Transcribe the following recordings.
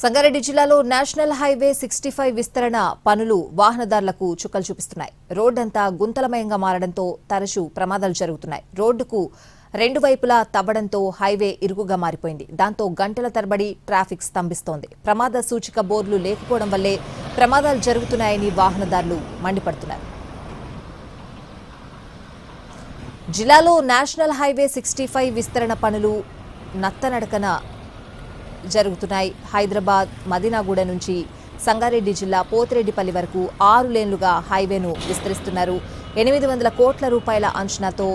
సంగారెడ్డి జిల్లాలో national highway sixty five విస్తరణ పనులు వాహనదారులకు చుక్కలు చూపిస్తున్నాయి. రోడ్డంతా గుంతలమయంగా మారడంతో తరచూ ప్రమాదాలు జరుగుతున్నాయి. రోడ్డుకు రెండు వైపులా తవ్వడంతో హైవే ఇరుకుగా మారిపోయింది. దాంతో గంటల తరబడి ట్రాఫిక్ స్తంభిస్తోంది. ప్రమాద సూచిక బోర్డులు లేకపోవడం వల్లే ప్రమాదాలు జరుగుతున్నాయని వాహనదారులు మండిపడుతున్నారు. జిల్లాలో నేషనల్ హైవే సిక్స్టీ ఫైవ్ విస్తరణ పనులు నత్తనడకన జరుగుతున్నాయి. హైదరాబాద్ మదీనాగూడ నుంచి సంగారెడ్డి జిల్లా పోతిరెడ్డిపల్లి వరకు ఆరు లేన్లుగా హైవేను విస్తరిస్తున్నారు. ఎనిమిది వందల కోట్ల రూపాయల అంచనాతో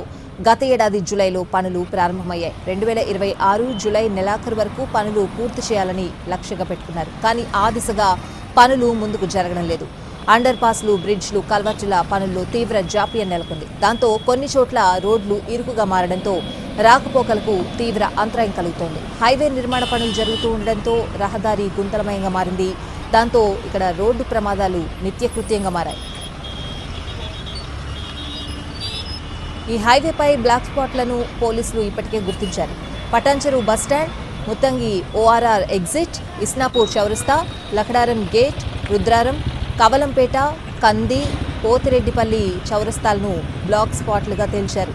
గత ఏడాది జూలైలో పనులు ప్రారంభమయ్యాయి. రెండు వేల ఇరవై ఆరు జూలై నెలాఖరు వరకు పనులు పూర్తి చేయాలని లక్ష్యంగా పెట్టుకున్నారు. కానీ ఆ దిశగా పనులు ముందుకు జరగడం లేదు. అండర్ పాస్లు బ్రిడ్జ్లు కల్వర్టుల పనుల్లో తీవ్ర జాప్యం నెలకొంది. దాంతో కొన్ని చోట్ల రోడ్లు ఇరుకుగా మారడంతో రాకపోకలకు తీవ్ర అంతరాయం కలుగుతోంది. హైవే నిర్మాణ పనులు జరుగుతూ ఉండడంతో రహదారి గుంతలమయంగా మారింది. దాంతో ఇక్కడ రోడ్డు ప్రమాదాలు నిత్యకృత్యంగా మారాయి. ఈ హైవేపై బ్లాక్ స్పాట్లను పోలీసులు ఇప్పటికే గుర్తించారు. Patancheru bus stand Muthangi ORR exit Isnapur చౌరస్తా లఖడారం గేట్ రుద్రారం కవలంపేట కంది పోతిరెడ్డిపల్లి చౌరస్తాలను బ్లాక్ స్పాట్లుగా తేల్చారు.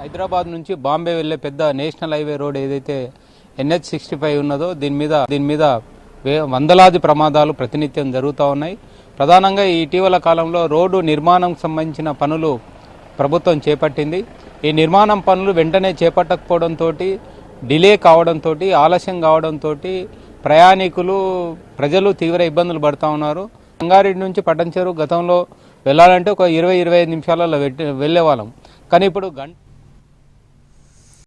హైదరాబాద్ నుంచి బాంబే వెళ్ళే పెద్ద నేషనల్ హైవే రోడ్ ఏదైతే ఎన్హెచ్ సిక్స్టీ ఫైవ్ ఉన్నదో దీని మీద దీని మీద వే- వందలాది ప్రమాదాలు ప్రతినిత్యం జరుగుతూ ఉన్నాయి. ప్రధానంగా ఈ ఇటీవల కాలంలో రోడ్డు నిర్మాణం సంబంధించిన పనులు ప్రభుత్వం చేపట్టింది. ఈ నిర్మాణం పనులు వెంటనే చేపట్టకపోవడంతో డిలే కావడంతో ఆలస్యం కావడంతో ప్రయాణికులు ప్రజలు తీవ్ర ఇబ్బందులు పడుతూ ఉన్నారు. సంగారెడ్డి నుంచి పట్టంచెరు గతంలో వెళ్ళాలంటే ఒక ఇరవై ఇరవై ఐదు నిమిషాలలో వెట్- వెళ్ళేవాళ్ళం. కానీ ఇప్పుడు గంట